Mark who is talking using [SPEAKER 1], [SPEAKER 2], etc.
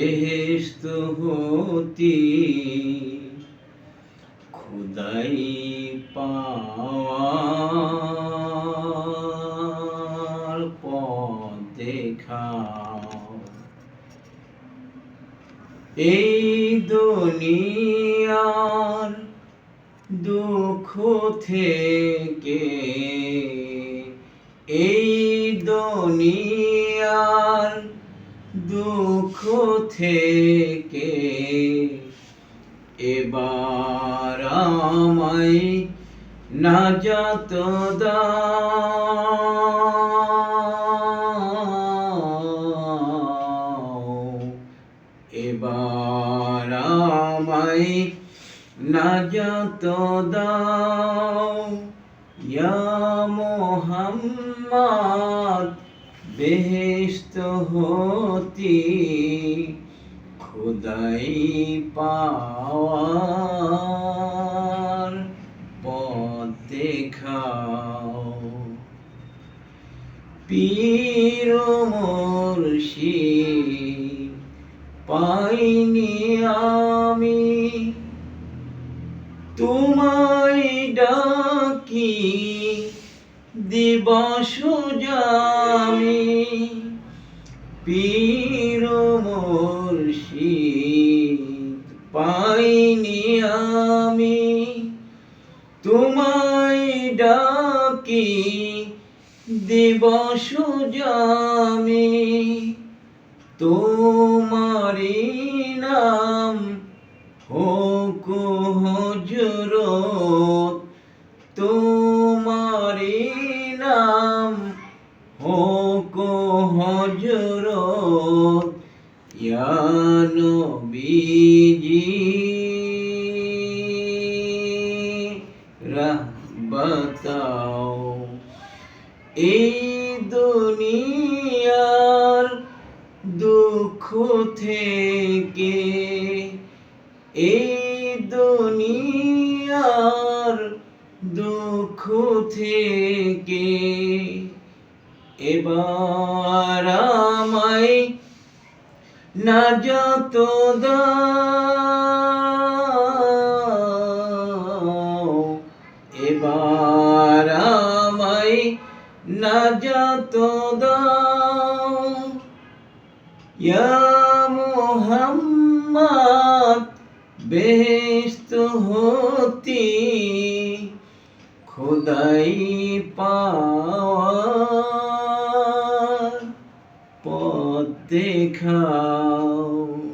[SPEAKER 1] বেহেস্ত হতি খুদাই পাওয়ার পথ দেখাও এই দুনিয়ার দুঃখ থেকে এই দুনিয়ার দুঃখ থেকে এবার আমায় নাজাত দাও এবার আমায় নাজাত দাও ইয়া মোহাম্মদ বেহেস্ত হতি খুদাই পাওয়ার পথ দেখাও। পীর মুর্শিদ পাইনি আমি তোমায় ডাকি। দিবস জামি, পীর মুর্শিদ পাইনি আমি। তোমায় ডাকি দিবস জামি তোমারি নাম হোক হজরত তোমারি হোক হজরত ইয়া নবীজি রাহ বাতাও এই দুনিয়ার দুঃখ থেকে এই দুনিয়ার দুঃখ থেকে এবার আমায় নাজাত দাও এবার আমায় দাও। ইয়া মোহাম্মদ বেহেস্ত হতি খোদাই পাওয়ার পথ দেখাও।